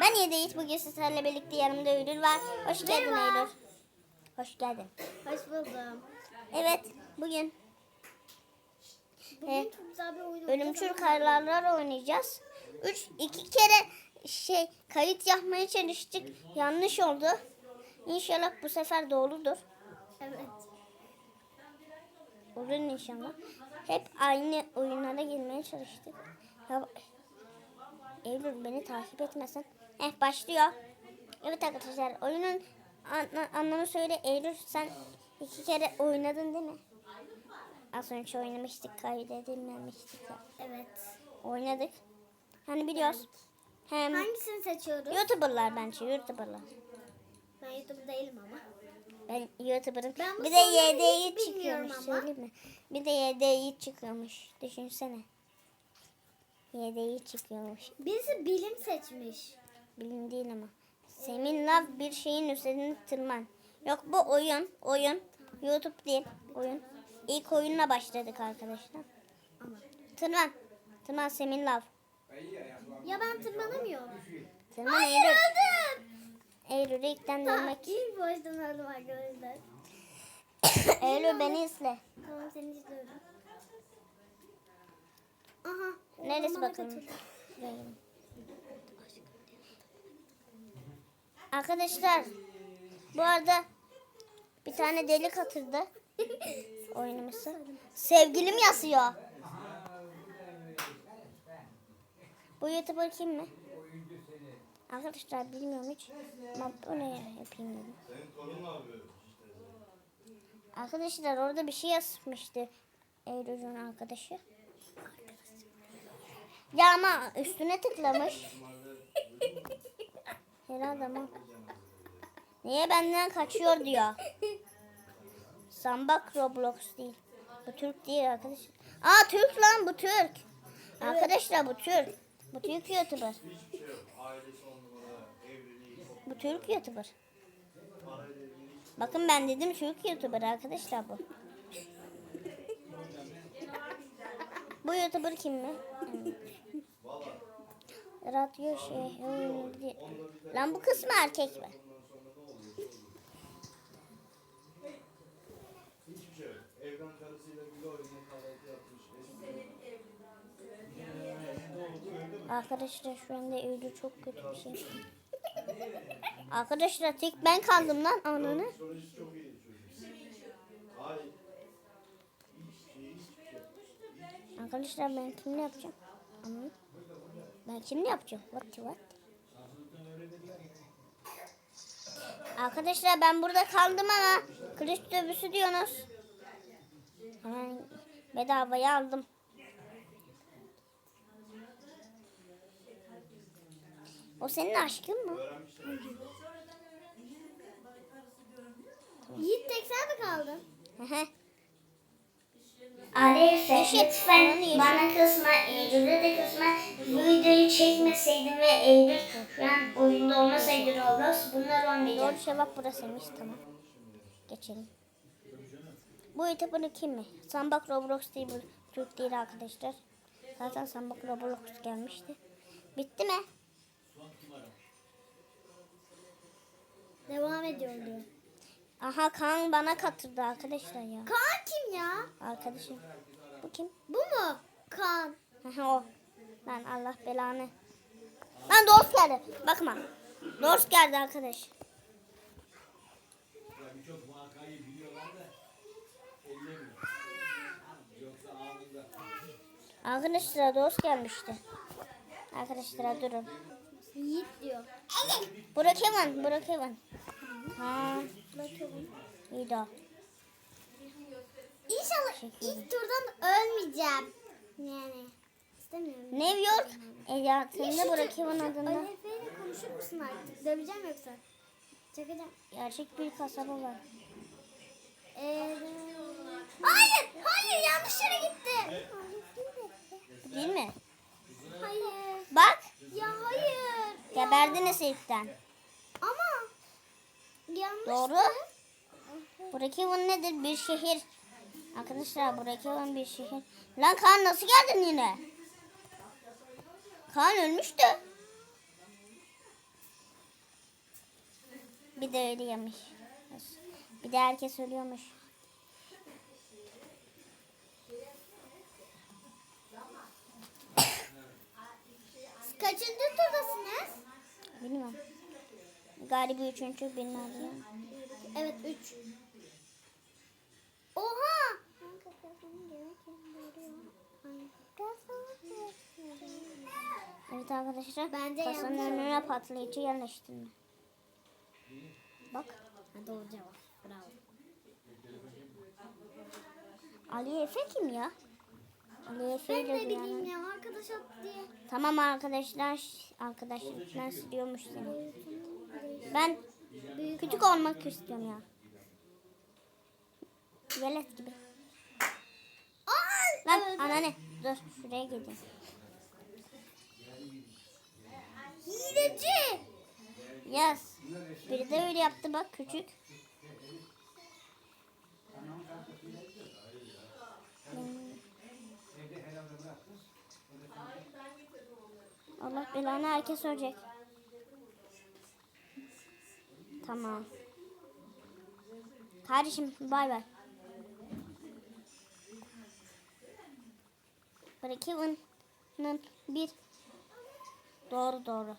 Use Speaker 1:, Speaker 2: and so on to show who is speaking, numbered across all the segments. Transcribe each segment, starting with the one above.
Speaker 1: Ben Yedeyiz. Bugün sizlerle birlikte yanımda Eylül var. Hoş geldin
Speaker 2: Merhaba.
Speaker 1: Eylül. Hoş geldin.
Speaker 2: Hoş buldum.
Speaker 1: Evet, bugün
Speaker 2: Bugün
Speaker 1: Evet.
Speaker 2: çok güzel bir oyun
Speaker 1: ölümcül karlarlar oynayacağız. Üç, iki kere şey kayıt yapmaya çalıştık. Yanlış oldu. İnşallah bu sefer doğrudur.
Speaker 2: Evet.
Speaker 1: Olur inşallah. Hep aynı oyunlara girmeye çalıştık. Ya, Eylül beni takip etmesin. Eh başlıyor. Evet arkadaşlar oyunun an- anlamı söyle. Eylül sen iki kere oynadın değil mi? Az önce oynamıştık kaydedilmemiştik. ya.
Speaker 2: Evet.
Speaker 1: Oynadık. Hani biliyoruz. Hem
Speaker 2: Hangisini seçiyoruz?
Speaker 1: YouTuber'lar bence YouTuber'lar.
Speaker 2: Ben YouTube değilim ama.
Speaker 1: Ben YouTuber'ım.
Speaker 2: Ben
Speaker 1: Bir de YD'yi çıkıyormuş. Söyleyeyim mi? Bir de YD'yi çıkıyormuş. Düşünsene. YD'yi çıkıyormuş.
Speaker 2: Birisi bilim seçmiş.
Speaker 1: Bilim değil ama. Seminle bir şeyin üzerine tırman. Yok bu oyun. Oyun. YouTube değil. Oyun. İlk oyunla başladık arkadaşlar. Tırman. Tırman Semin Love.
Speaker 2: Ya ben tırmanamıyorum.
Speaker 1: Tırman
Speaker 2: Hayır
Speaker 1: Eylül.
Speaker 2: öldüm.
Speaker 1: Eylül'ü ilkten dönmek.
Speaker 2: ilk baştan öldüm arkadaşlar.
Speaker 1: Eylül beni izle.
Speaker 2: Tamam seni izliyorum. Aha.
Speaker 1: Neresi bakalım? Arkadaşlar bu arada bir tane deli katırdı oyunumuzu. Sevgilim yazıyor. Bu YouTuber kim mi? Arkadaşlar bilmiyorum hiç. Ama bu ne yapayım dedim. Arkadaşlar orada bir şey yazmıştı. Eylül'ün arkadaşı. Ya ama üstüne tıklamış. Herhalde ama. Niye benden kaçıyor diyor. Sambak Roblox değil. Bu Türk değil arkadaşlar. Aa Türk lan bu Türk. Arkadaşlar bu Türk. Bu Türk YouTuber. Bu Türk YouTuber. Bakın ben dedim Türk YouTuber arkadaşlar bu. Bu YouTuber kim mi? Radyo şey. hmm. Lan bu kısmı erkek mi? Arkadaşlar şu anda Eylül çok kötü bir şey. Arkadaşlar tek ben kaldım lan ananı. Arkadaşlar ben kimle yapacağım? Ama ben kimle yapacağım? What what? Arkadaşlar ben burada kaldım ama kılıç dövüşü diyorsunuz. Hemen bedavaya aldım. O senin aşkın mı?
Speaker 2: Yiğit tek sen mi kaldın?
Speaker 1: Yeşil.
Speaker 3: lütfen bana kızma, Eylül'e de kızma. Bu videoyu çekmeseydim ve Eylül şu an oyunda olmasaydı Roblox bunlar olmayacak.
Speaker 1: Doğru cevap burasıymış tamam. Geçelim. Bu YouTuber'ın kim mi? Sambak Roblox değil bu. Türk değil arkadaşlar. Zaten Sambak Roblox gelmişti. Bitti mi?
Speaker 2: Devam ediyor diyor.
Speaker 1: Aha Kaan bana katırdı arkadaşlar ya.
Speaker 2: Kaan kim ya?
Speaker 1: Arkadaşım. Bu kim?
Speaker 2: Bu mu? Kaan.
Speaker 1: Aha o. Lan Allah belanı. Lan Dors geldi. Bakma. Dors geldi arkadaş. Arkadaşlar Dors gelmişti. Arkadaşlar durun.
Speaker 2: Yiğit diyor.
Speaker 1: Burak Evan, Burak Evan. Ha, iyi de.
Speaker 2: İnşallah ilk turdan ölmeyeceğim. Yani istemiyorum.
Speaker 1: New York eyaletinde Evan adında
Speaker 2: Alefe'yle konuşur musun artık? Döveceğim yoksa. Çakacağım.
Speaker 1: gerçek bir kasaba var.
Speaker 2: Ee, hayır, hayır yanlış yere gitti.
Speaker 1: Değil mi?
Speaker 2: Hayır.
Speaker 1: Bak,
Speaker 2: Ya hayır.
Speaker 1: geberdiniz ilkten. Doğru. Evan nedir? Bir şehir. Arkadaşlar Evan bir şehir. Lan Kaan nasıl geldin yine? Kaan ölmüştü. Bir de öyle yemiş. Bir de herkes ölüyormuş.
Speaker 2: Kaçıncı turdasınız?
Speaker 1: Bilmiyorum. Galiba üçüncü bilmem.
Speaker 2: Evet 3. Oha!
Speaker 1: Evet arkadaşlar.
Speaker 2: Bence
Speaker 1: kasanın önüne patlayıcı yerleştirme. Bak.
Speaker 2: Ha, doğru cevap. Bravo.
Speaker 1: Ali Efe kim ya? Ali Efe
Speaker 2: Ben de bileyim ya arkadaş attı diye.
Speaker 1: Tamam arkadaşlar. Arkadaşlıktan siliyormuş seni. Ben küçük olmak istiyorum ya. Velet gibi.
Speaker 2: Aa!
Speaker 1: Lan
Speaker 2: Evet.
Speaker 1: anneanne dur şuraya gideyim.
Speaker 2: Hileci!
Speaker 1: Yaz. Biri de öyle yaptı bak küçük. Allah belanı herkes ölecek. Tamam. Kardeşim bay bay. Breakeven'ın bir doğru doğru.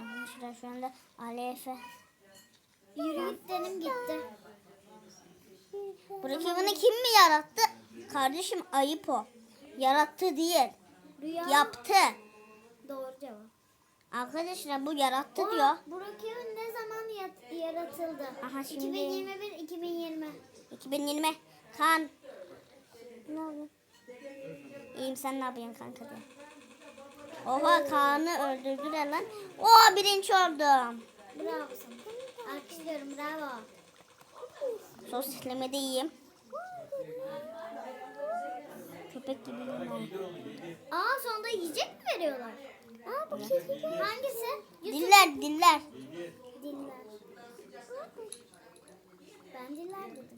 Speaker 1: Arkadaşlar şu anda ALF.
Speaker 2: Yürü git dedim gitti.
Speaker 1: Breakeven'ı kim mi yarattı? Kardeşim ayıp o. Yarattı değil.
Speaker 2: Rüya.
Speaker 1: Yaptı.
Speaker 2: Doğru cevap.
Speaker 1: Arkadaşlar bu yarattı
Speaker 2: Oha,
Speaker 1: diyor.
Speaker 2: Burak Yavuz ne zaman yat- yaratıldı?
Speaker 1: Aha, şimdi-
Speaker 2: 2021 2020.
Speaker 1: 2020. Kan. Ne oldu? İyiyim sen ne yapıyorsun kanka diye. Oha Kaan'ı öldürdüler lan. Oo birinci oldum.
Speaker 2: Bravo sana. Alkışlıyorum bravo.
Speaker 1: Sosyallemede iyiyim. Köpek gibiyim ben.
Speaker 2: Aa sonunda yiyecek mi veriyorlar? Aa bu kedi. Hangisi?
Speaker 1: Diller diller.
Speaker 2: Diller. Ben diller dedim.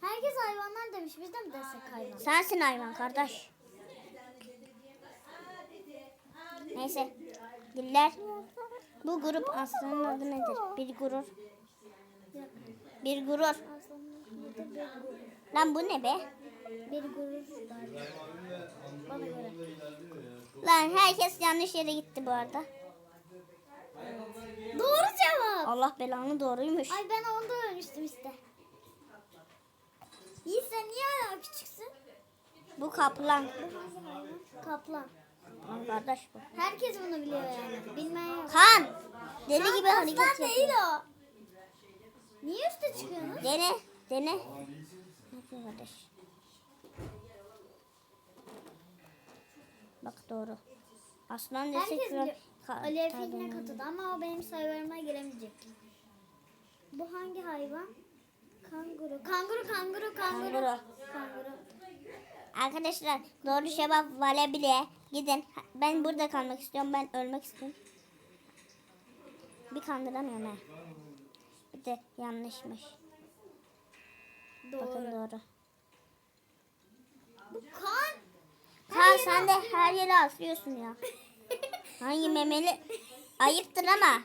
Speaker 2: Herkes hayvanlar demiş. Biz de mi desek hayvan?
Speaker 1: Sensin hayvan kardeş. Neyse. Diller. Bu grup aslanın adı nedir? Bir gurur. Bir gurur. Lan bu ne be?
Speaker 2: Bir gurur. Bana göre.
Speaker 1: Lan herkes yanlış yere gitti bu arada.
Speaker 2: Doğru cevap.
Speaker 1: Allah belanı doğruymuş.
Speaker 2: Ay ben onda ölmüştüm işte. İyi sen niye hala küçüksün?
Speaker 1: Bu kaplan.
Speaker 2: Kaplan.
Speaker 1: Lan kardeş bu.
Speaker 2: Herkes bunu biliyor yani. Bilmeyen yok.
Speaker 1: Kan. Deli gibi hareket
Speaker 2: aslan değil
Speaker 1: yapıyor.
Speaker 2: o. Niye üste çıkıyorsunuz?
Speaker 1: Dene. Dene. Kardeş? Bak doğru. Aslan desek
Speaker 2: Herkes yine
Speaker 1: kaybedemem.
Speaker 2: katıldı ama o benim sayılarıma giremeyecek. Bu hangi hayvan? Kanguru. Kanguru, kanguru, kanguru.
Speaker 1: Kanguru.
Speaker 2: Kanguru.
Speaker 1: Arkadaşlar doğru cevap Valebile. Gidin. Ha, Ben burada kalmak istiyorum. Ben ölmek istiyorum. Bir kandıramıyorum ha. Bir de yanlışmış. Bakın
Speaker 2: Doğru.
Speaker 1: doğru.
Speaker 2: Bu kan.
Speaker 1: Kan sen de her yere atlıyorsun ya. Hangi memeli? Ayıptır ama.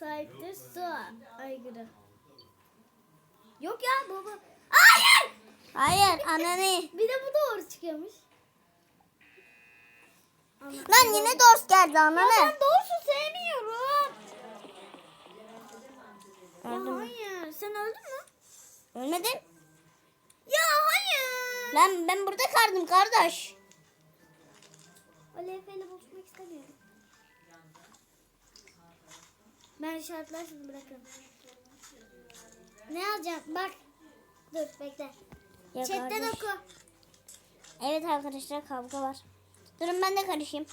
Speaker 2: Sahiptir su. Aygırı. Yok ya bu. Hayır.
Speaker 1: Hayır ananı.
Speaker 2: Bir de bu doğru çıkıyormuş. Ama-
Speaker 1: Lan yine dost geldi
Speaker 2: Ya
Speaker 1: ananı.
Speaker 2: ben doğrusu sevmiyorum. Ya hayır. Sen öldün mü?
Speaker 1: Ölmedim.
Speaker 2: Ya hayır.
Speaker 1: Lan ben burada kaldım kardeş.
Speaker 2: Ali Efe'yle buluşmak istemiyorum. Ben şartlarsın bırakın. Ne yazacağım? Bak. Dur bekle.
Speaker 1: Ya
Speaker 2: Chatten
Speaker 1: kardeş.
Speaker 2: oku.
Speaker 1: Evet arkadaşlar kavga var. Durun ben de karışayım.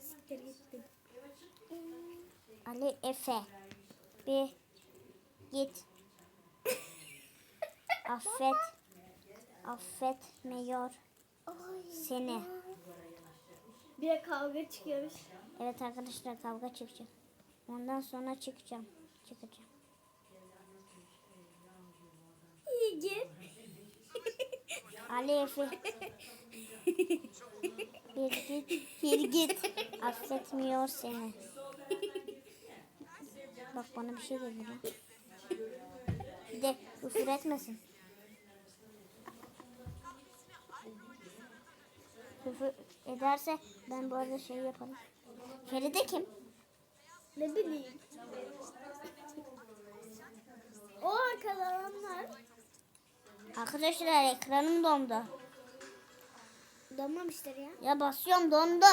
Speaker 2: Siktir gitti.
Speaker 1: Ali Efe. Bir git. Affet. Affetmiyor seni.
Speaker 2: Bir de kavga çıkıyormuş.
Speaker 1: Evet arkadaşlar kavga çıkacak. Ondan sonra çıkacağım. Çıkacağım.
Speaker 2: İyi git.
Speaker 1: Ali Efe. bir git, bir git. Affetmiyor seni. Bak bana bir şey dedi lan. Bir de küfür etmesin. Küfür ederse ben bu arada şey yaparım. Feride kim?
Speaker 2: Ne bileyim. O arkalananlar.
Speaker 1: Arkadaşlar ekranım dondu.
Speaker 2: Donmamıştır ya.
Speaker 1: Ya basıyorum dondu.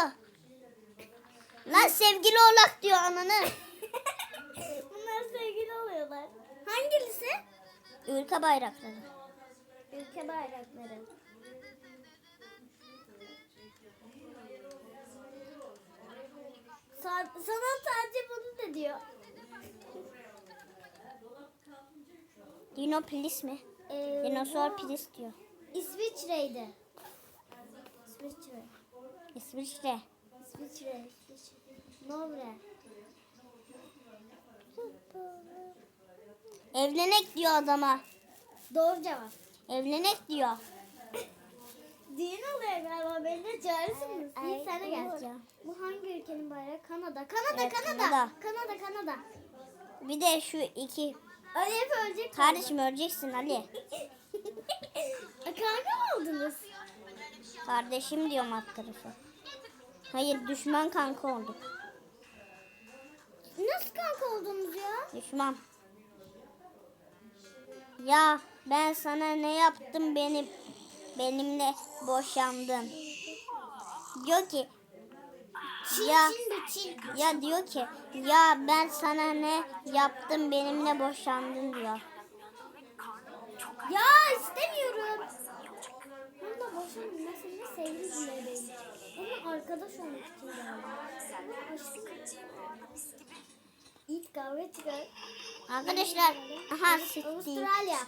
Speaker 1: Lan sevgili olak diyor ananı.
Speaker 2: Bunlar sevgili oluyorlar. Hangisi?
Speaker 1: Ülke bayrakları.
Speaker 2: Ülke bayrakları. Sa- sana sadece bunu da diyor.
Speaker 1: Dino mi?
Speaker 2: Ee,
Speaker 1: Dinozor
Speaker 2: bu
Speaker 1: Plis diyor.
Speaker 2: İsviçre'ydi. İsviçre.
Speaker 1: İsviçre.
Speaker 2: İsviçre. İsviçre. Norve.
Speaker 1: Evlenek diyor adama.
Speaker 2: Doğru cevap.
Speaker 1: Evlenek diyor.
Speaker 2: Düğün oluyor galiba. Beni de çağırırsınız.
Speaker 1: Ay,
Speaker 2: İyi sen de gel. Bu hangi ülkenin bayrağı? Kanada. Kanada,
Speaker 1: Evet,
Speaker 2: Kanada.
Speaker 1: Kanada.
Speaker 2: Kanada, Kanada.
Speaker 1: Bir de şu iki.
Speaker 2: Ali hep ölecek.
Speaker 1: Kardeşim öleceksin Ali.
Speaker 2: E, Kanka mı oldunuz?
Speaker 1: Kardeşim diyorum alt tarafı. Hayır düşman kanka olduk.
Speaker 2: Nasıl kanka oldunuz ya?
Speaker 1: Düşman. Ya ben sana ne yaptım benim benimle boşandın. Diyor ki ya ya diyor ki ya ben sana ne yaptım benimle boşandın diyor.
Speaker 2: Ya istemiyorum. Boşandım. Ben seninle sevgili bile değilim. Ama arkadaş olmak için geldim. Ama aşkım. İlk kavga çıkar.
Speaker 1: Arkadaşlar aha siktir.
Speaker 2: Avustralya.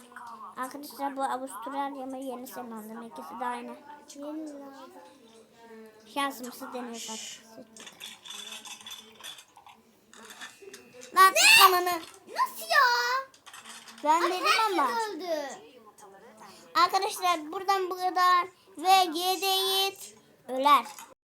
Speaker 1: Arkadaşlar bu Avustralya mı Yeni Zelanda ikisi de aynı.
Speaker 2: Yeni Zelanda.
Speaker 1: Şansımızı deniyoruz artık. Lan kanını.
Speaker 2: Nasıl ya?
Speaker 1: Ben dedim ama.
Speaker 2: Öldü.
Speaker 1: Arkadaşlar buradan bu kadar ve Yiğit öler.